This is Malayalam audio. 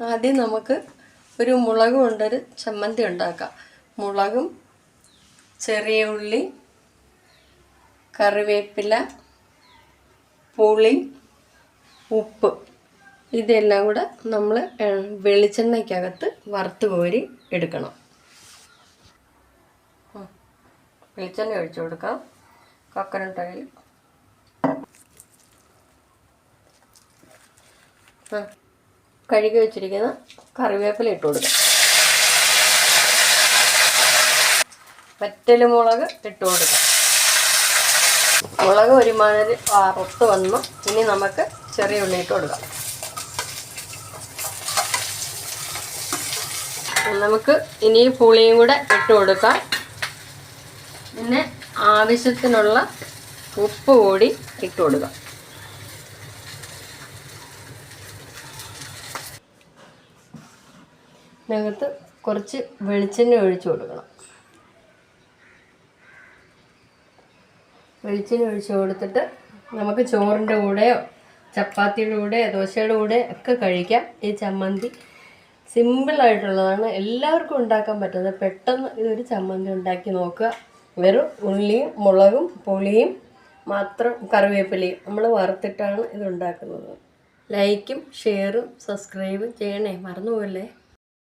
ആദ്യം നമുക്ക് ഒരു മുളകും കൊണ്ടൊരു ചമ്മന്തി ഉണ്ടാക്കാം. മുളകും ചെറിയ ഉള്ളി കറിവേപ്പില പുളി ഉപ്പ്. ഇതെല്ലാം കൂടെ നമ്മൾ വെളിച്ചെണ്ണയ്ക്കകത്ത് വറുത്ത് കോരി എടുക്കണം. വെളിച്ചെണ്ണ ഒഴിച്ചു കൊടുക്കാം. കോക്കനട്ട് ഓയിൽ ആ. കഴുകി വെച്ചിരിക്കുന്ന കറിവേപ്പില ഇട്ട് കൊടുക്കാം. പറ്റലുമുളക് ഇട്ട് കൊടുക്കാം. മുളക് ഒരുമാതിരി വറുത്ത് വന്നു. ഇനി നമുക്ക് ചെറിയ ഉള്ളി ഇട്ട് കൊടുക്കാം. നമുക്ക് ഇനി പുളിയും കൂടെ ഇട്ട് കൊടുക്കാം. പിന്നെ ആവശ്യത്തിനുള്ള ഉപ്പ് കൂടി ഇട്ട് കൊടുക്കാം. ഇതിനകത്ത് കുറച്ച് വെളിച്ചെണ്ണ ഒഴിച്ചു കൊടുക്കണം. വെളിച്ചെണ്ണ ഒഴിച്ചു കൊടുത്തിട്ട് നമുക്ക് ചോറിന്റെ കൂടെയോ ചപ്പാത്തിയുടെ കൂടെ ദോശയുടെ കൂടെ ഒക്കെ കഴിക്കാം. ഈ ചമ്മന്തി സിമ്പിളായിട്ടുള്ളതാണ് എല്ലാവർക്കും ഉണ്ടാക്കാൻ പറ്റുന്നത്. പെട്ടെന്ന് ഇതൊരു ചമ്മന്തി ഉണ്ടാക്കി നോക്കുക. വെറും ഉള്ളിയും മുളകും പുളിയും മാത്രം കറിവേപ്പിലയും നമ്മൾ വറുത്തിട്ടാണ് ഇതുണ്ടാക്കുന്നത് ലൈക്കും ഷെയറും സബ്സ്ക്രൈബും ചെയ്യണേ. മറന്നുപോകല്ലേ